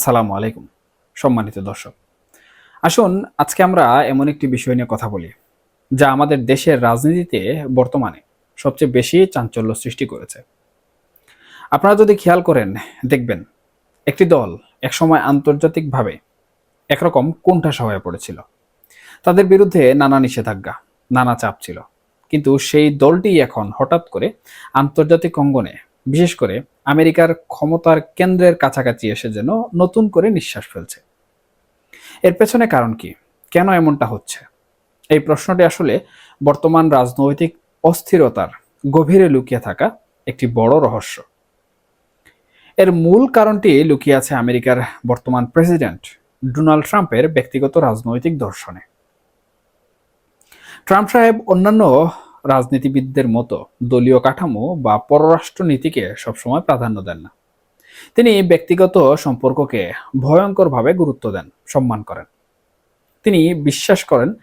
আসসালামু আলাইকুম, সম্মানিত দর্শক। আসুন, আজকে আমরা এমন একটি বিষয় নিয়ে কথা বলি, যা আমাদের দেশের রাজনীতিতে বর্তমানে সবচেয়ে বেশি চাঞ্চল্য সৃষ্টি করেছে। আপনারা যদি খেয়াল করেন, দেখবেন একটি দল একসময় আন্তর্জাতিকভাবে একরকম কোণঠাসা হয়ে পড়েছিল। তাদের বিরুদ্ধে নানা নিষেধাজ্ঞা, নানা চাপ ছিল। কিন্তু সেই দলটি এখন হঠাৎ করে আন্তর্জাতিক অঙ্গনে বিশেষ করে আমেরিকার ক্ষমতার কেন্দ্রের কাছাকাছি এসে যেন নতুন করে নিঃশ্বাস ফেলছে। এর পেছনে কারণ কি? কেন এমনটা হচ্ছে? এই প্রশ্নটি আসলে বর্তমান রাজনৈতিক অস্থিরতার গভীরে লুকিয়ে থাকা একটি বড় রহস্য। এর মূল কারণটি লুকিয়ে আছে আমেরিকার বর্তমান প্রেসিডেন্ট ডোনাল্ড ট্রাম্পের ব্যক্তিগত রাজনৈতিক দর্শনে। ট্রাম্প সাহেব অন্যান্য রাজনীতিবিদদের মতো দলীয় কাঠামো বা পররাষ্ট্র নীতিকে সবসময় প্রাধান্য দেন না। তিনি ব্যক্তিগত সম্পর্ককে ভয়ঙ্করভাবে গুরুত্ব দেন, সম্মান করেন। তিনি বিশ্বাস করেন,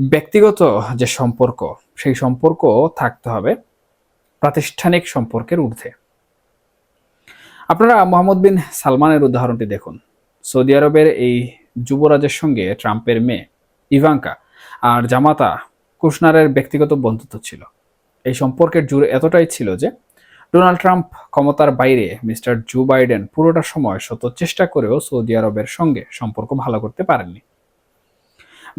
ব্যক্তিগত যে সম্পর্ক, সেই সম্পর্ক থাকতে হবে প্রাতিষ্ঠানিক সম্পর্কের ঊর্ধ্বে। আপনারা মোহাম্মদ বিন সালমানের উদাহরণটি দেখুন। সৌদি আরবের এই যুবরাজের সঙ্গে ট্রাম্পের মেয়ে ইভাঙ্কা আর জামাতা কুশনারের ব্যক্তিগত বন্ধুত্ব ছিল। এই সম্পর্কের জুড়ে এতটাই ছিল যে, ডোনাল্ড ট্রাম্প ক্ষমতার বাইরে মিস্টার জো বাইডেন পুরোটা সময় শত চেষ্টা করেও সৌদি আরবের সঙ্গে সম্পর্ক ভালো করতে পারেননি।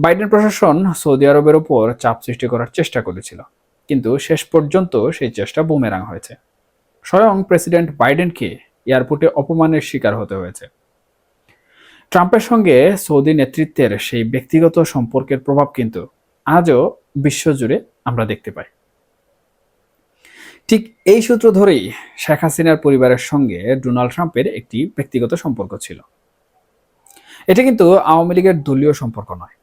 বাইডেন প্রশাসন সৌদি আরবের উপর চাপ সৃষ্টি করার চেষ্টা করেছিল, কিন্তু শেষ পর্যন্ত সেই চেষ্টা বুমেরাং হয়েছে। স্বয়ং প্রেসিডেন্ট বাইডেনকে এয়ারপোর্টে অপমানের শিকার হতে হয়েছে। ট্রাম্পের সঙ্গে সৌদি নেতৃত্বের সেই ব্যক্তিগত সম্পর্কের প্রভাব কিন্তু আজও বিশ্বজুড়ে আমরা দেখতে পাই। ঠিক এই সূত্র ধরেই শেখ হাসিনার পরিবারের সঙ্গে ডোনাল্ড ট্রাম্পের একটি ব্যক্তিগত সম্পর্ক ছিল। এটি কিন্তু আওয়ামী লীগের দলীয় সম্পর্ক নয়।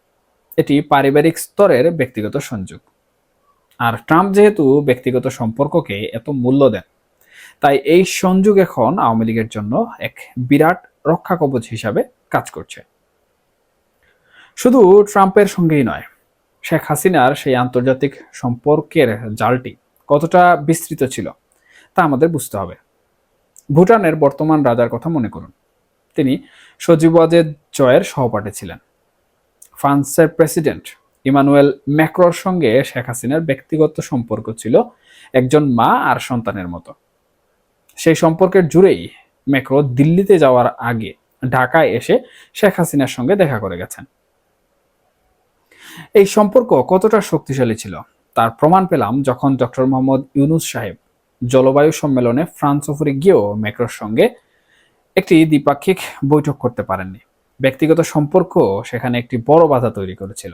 এটি পারিবারিক স্তরের ব্যক্তিগত সংযোগ। আর ট্রাম্প যেহেতু ব্যক্তিগত সম্পর্ককে এত মূল্য দেন, তাই এই সংযোগ এখন আওয়ামী লীগের জন্য এক বিরাট রক্ষা কবচ হিসাবে কাজ করছে। শুধু ট্রাম্পের সঙ্গেই নয় শেখ হাসিনার সেই আন্তর্জাতিক সম্পর্কের জালটি কতটা বিস্তৃত ছিল তা আমাদের বুঝতে হবে। ভুটানের বর্তমান রাজার কথা মনে করুন। তিনি সজীব ওয়াজেদ জয়ের সহপাঠী ছিলেন। ফ্রান্সের প্রেসিডেন্ট ইমানুয়েল ম্যাক্রোর সঙ্গে শেখ হাসিনার ব্যক্তিগত সম্পর্ক ছিল একজন মা আর সন্তানের মতো। সেই সম্পর্কের জুড়েই ম্যাক্রো দিল্লিতে যাওয়ার আগে ঢাকায় এসে শেখ হাসিনার সঙ্গে দেখা করে গেছেন। এই সম্পর্ক কতটা শক্তিশালী ছিল? তার প্রমাণ পেলাম যখন ডক্টর মোহাম্মদ ইউনুস সাহেব জলবায়ু সম্মেলনে ফ্রান্স সফরে গিয়েও ম্যাক্রোর সঙ্গে একটি দ্বিপাক্ষিক বৈঠক করতে পারেননি। ব্যক্তিগত সম্পর্ক সেখানে একটি বড় বাধা তৈরি করেছিল।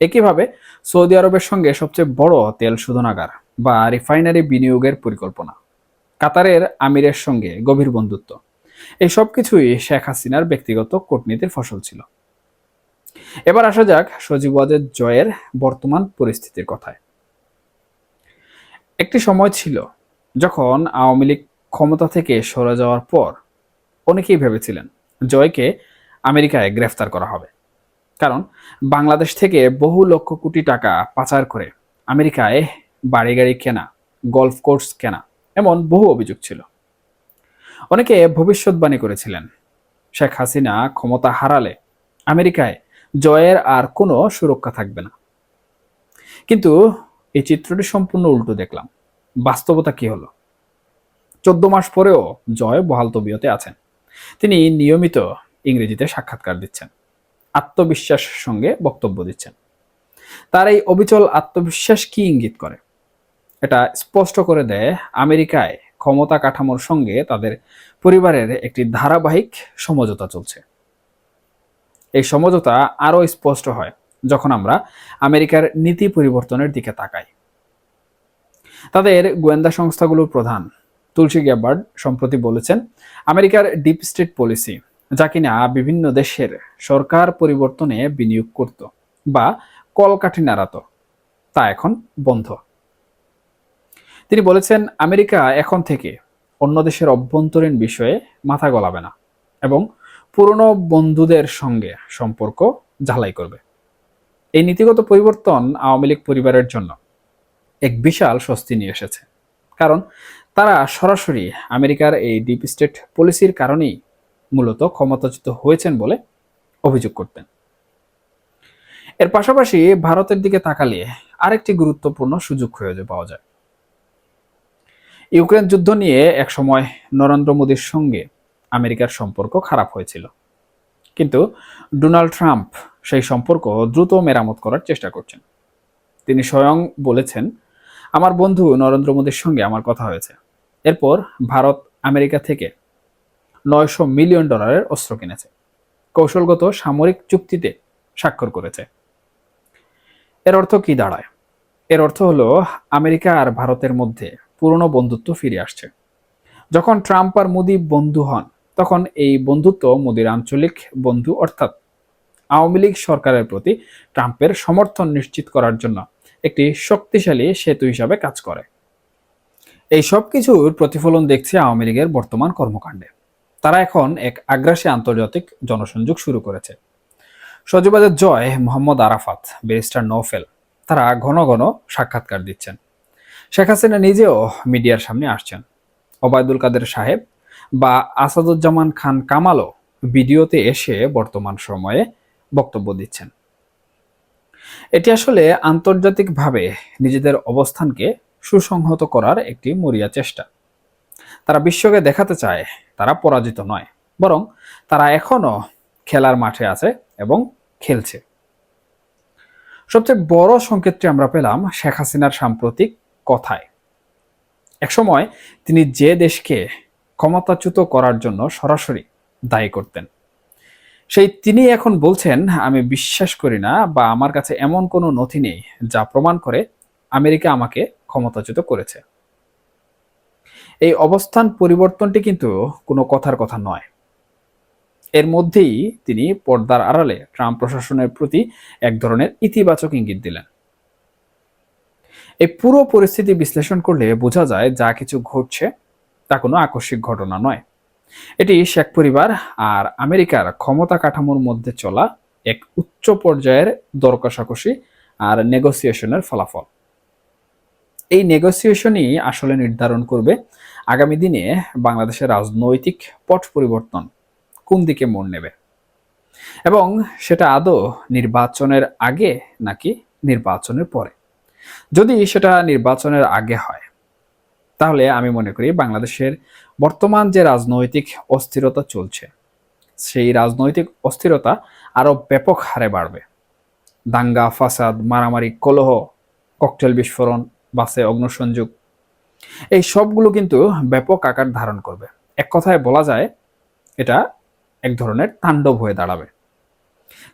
একইভাবে সৌদি আরবের সঙ্গে সবচেয়ে বড় তেল শোধনাগার বা রিফাইনারি বিনিয়োগের পরিকল্পনা, কাতারের আমিরের সঙ্গে গভীর বন্ধুত্ব এই সব কিছুই শেখ হাসিনার ব্যক্তিগত কূটনীতির ফসল ছিল। এবার আসা যাক সজীব ওয়াজেদ জয়ের বর্তমান পরিস্থিতির কথায়। একটি সময় ছিল যখন আওয়ামী লীগ ক্ষমতা থেকে সরে যাওয়ার পর অনেকেই ভেবেছিলেন জয়কে আমেরিকায় গ্রেফতার করা হবে। কারণ বাংলাদেশ থেকে বহু লক্ষ কোটি টাকা পাচার করে আমেরিকায় বাড়ি গাড়ি কেনা গলফ কোর্স কেনা এমন বহু অভিযোগ ছিল। অনেকে ভবিষ্যৎবাণী করেছিলেন, শেখ হাসিনা ক্ষমতা হারালে আমেরিকায় জয়ের আর কোনো সুরক্ষা থাকবে না। কিন্তু এই চিত্রটি সম্পূর্ণ উল্টো দেখলাম। বাস্তবতা কি হলো? চোদ্দ মাস পরেও জয় বহাল তবিয়তে আছেন। তিনি নিয়মিত ইংরেজিতে সাক্ষাৎকার দিচ্ছেন, আত্মবিশ্বাসের সঙ্গে বক্তব্য দিচ্ছেন। তার এই অবিচল আত্মবিশ্বাস কি ইঙ্গিত করে? এটা স্পষ্ট করে দেয় আমেরিকায় ক্ষমতা কাঠামোর সঙ্গে তাদের পরিবারের একটি ধারাবাহিক সমঝোতা চলছে। এই সমঝোতা আরও স্পষ্ট হয় যখন আমরা আমেরিকার নীতি পরিবর্তনের দিকে তাকাই। তাদের গোয়েন্দা সংস্থাগুলোর প্রধান তুলসী গ্যাবার্ড সম্প্রতি বলেছেন, আমেরিকার ডিপ স্টেট পলিসি, যা কিনা বিভিন্ন দেশের সরকার পরিবর্তনে বিনিয়োগ করত বা কলকাঠি নাড়াত, তা এখন বন্ধ। তিনি বলেছেন, আমেরিকা এখন থেকে অন্য দেশের অভ্যন্তরীণ বিষয়ে মাথা গলাবে না এবং পুরনো বন্ধুদের সঙ্গে সম্পর্ক ঝালাই করবে। এই নীতিগত পরিবর্তন আওয়ামী লীগ পরিবারের জন্য এক বিশাল স্বস্তি নিয়ে এসেছে। কারণ তারা সরাসরি আমেরিকার এই ডিপ স্টেট পলিসির কারণেই মূলত ক্ষমতাচ্যুত হয়েছেন বলে অভিযোগ করতেন। এর পাশাপাশি ভারতের দিকে তাকালে আরেকটি গুরুত্বপূর্ণ সুযোগ খুঁজে পাওয়া যায়। ইউক্রেন যুদ্ধ নিয়ে একসময় নরেন্দ্র মোদীর সঙ্গে আমেরিকার সম্পর্ক খারাপ হয়েছিল। কিন্তু ডোনাল্ড ট্রাম্প সেই সম্পর্ক দ্রুত মেরামত করার চেষ্টা করছেন। তিনি স্বয়ং বলেছেন, আমার বন্ধু নরেন্দ্র মোদীর সঙ্গে আমার কথা হয়েছে। এরপর ভারত আমেরিকা থেকে নয়শো মিলিয়ন ডলারের অস্ত্র কিনেছে। কৌশলগত সামরিক চুক্তিতে স্বাক্ষর করেছে। এর অর্থ কি দাঁড়ায়? এর অর্থ হলো, আমেরিকা আর ভারতের মধ্যে পুরনো বন্ধুত্ব ফিরে আসছে। যখন ট্রাম্প আর মোদি বন্ধু হন তখন এই বন্ধুত্ব মোদির আঞ্চলিক বন্ধু অর্থাৎ আওয়ামী লীগ সরকারের প্রতি ট্রাম্পের সমর্থন নিশ্চিত করার জন্য একটি শক্তিশালী সেতু হিসাবে কাজ করে। এই সব কিছুর প্রতিফলন দেখছে আওয়ামী লীগের বর্তমান কর্মকাণ্ডে। তারা এখন এক আগ্রাসী আন্তর্জাতিক জনসংযোগ শুরু করেছে। সজীবাদের জয় মোহাম্মদ আরাফাত, ব্যারিস্টার নৌফেল তারা ঘন ঘন সাক্ষাৎকার দিচ্ছেন। শেখ হাসিনা নিজেও মিডিয়ার সামনে আসছেন। ওবায়দুল কাদের সাহেব বা আসাদুজ্জামান খান কামালও ভিডিওতে এসে বর্তমান সময়ে বক্তব্য দিচ্ছেন। এটি আসলে আন্তর্জাতিকভাবে নিজেদের অবস্থানকে সুসংহত করার একটি মরিয়া চেষ্টা। তারা বিশ্বকে দেখাতে চায়, তারা পরাজিত নয়, বরং তারা এখনও খেলার মাঠে আছে এবং খেলছে। সবচেয়ে বড় সংকেতটি আমরা পেলাম শেখ হাসিনার সাম্প্রতিক কথায়। একসময় তিনি যে দেশকে ক্ষমতাচ্যুত করার জন্য সরাসরি দায়ী করতেন। সেই তিনি এখন বলছেন, আমি বিশ্বাস করি না বা আমার কাছে এমন কোনো নথি নেই যা প্রমাণ করে আমেরিকা আমাকে ক্ষমতাচ্যুত করেছে। এই অবস্থান পরিবর্তনটি কিন্তু কোনো কথার কথা নয়। এর মধ্যেই তিনি পর্দার আড়ালে ট্রাম্প প্রশাসনের প্রতি এক ধরনের ইতিবাচক ইঙ্গিত দিলেন। এই পুরো পরিস্থিতি বিশ্লেষণ করলে বোঝা যায় যা কিছু ঘটছে তা কোনো আকস্মিক ঘটনা নয়। এটি শেখ পরিবার আর আমেরিকার ক্ষমতা কাঠামোর মধ্যে চলা এক উচ্চ পর্যায়ের দর কষাকষি আর নেগোসিয়েশনের ফলাফল। এই নেগোসিয়েশনই আসলে নির্ধারণ করবে আগামী দিনে বাংলাদেশের রাজনৈতিক পট পরিবর্তন কোন দিকে মোড় নেবে। এবং সেটা আদৌ নির্বাচনের আগে নাকি নির্বাচনের পরে। যদি সেটা নির্বাচনের আগে হয় তাহলে আমি মনে করি বাংলাদেশের বর্তমান যে রাজনৈতিক অস্থিরতা চলছে, সেই রাজনৈতিক অস্থিরতা আরও ব্যাপক হারে বাড়বে। দাঙ্গা, ফাসাদ, মারামারি, কলহ, ককটেল বিস্ফোরণ, বাসে অগ্নসংযোগ, এই সবগুলো কিন্তু ব্যাপক আকার ধারণ করবে। এক কথায় বলা যায়, এটা এক ধরনের তাণ্ডব হয়ে দাঁড়াবে।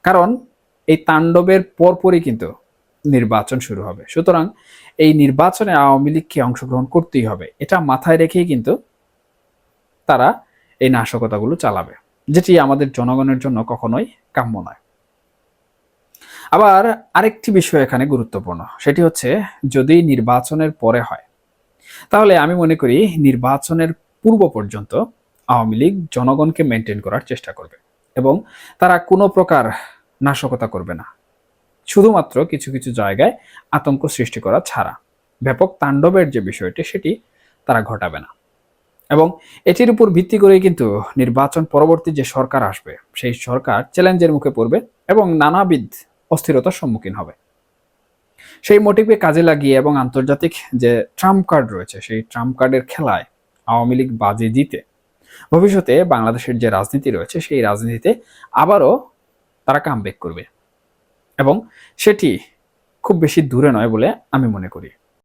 কারণ এই তাণ্ডবের পরপরই কিন্তু নির্বাচন শুরু হবে। সুতরাং এই নির্বাচনে আওয়ামী লীগকে অংশগ্রহণ করতেই হবে। এটা মাথায় রেখেই কিন্তু তারা এই নাশকতাগুলো চালাবে, যেটি আমাদের জনগণের জন্য কখনোই কাম্য নয়। আবার আরেকটি বিষয় এখানে গুরুত্বপূর্ণ, সেটি হচ্ছে যদি নির্বাচনের পরে হয়, তাহলে আমি মনে করি নির্বাচনের পূর্ব পর্যন্ত আওয়ামী লীগ জনগণকে মেনটেন করার চেষ্টা করবে এবং তারা কোনো প্রকার নাশকতা করবে না। শুধুমাত্র কিছু কিছু জায়গায় আতঙ্ক সৃষ্টি করা ছাড়া। ব্যাপক তাণ্ডবের যে বিষয়টি, সেটি তারা ঘটাবে না। এবং এটির উপর ভিত্তি করেই কিন্তু নির্বাচন পরবর্তী যে সরকার আসবে, সেই সরকার চ্যালেঞ্জের মুখে পড়বে এবং নানাবিধ অস্থিরতার সম্মুখীন হবে। সেই মোটিভকে কাজে লাগিয়ে এবং আন্তর্জাতিক যে ট্রাম্প কার্ড রয়েছে, সেই ট্রাম্প কার্ডের খেলায় আওয়ামী লীগ বাজি জিতে, ভবিষ্যতে বাংলাদেশের যে রাজনীতি রয়েছে, সেই রাজনীতিতে আবারও তারা কামব্যাক করবে। এবং সেটি খুব বেশি দূরে নয় বলে আমি মনে করি।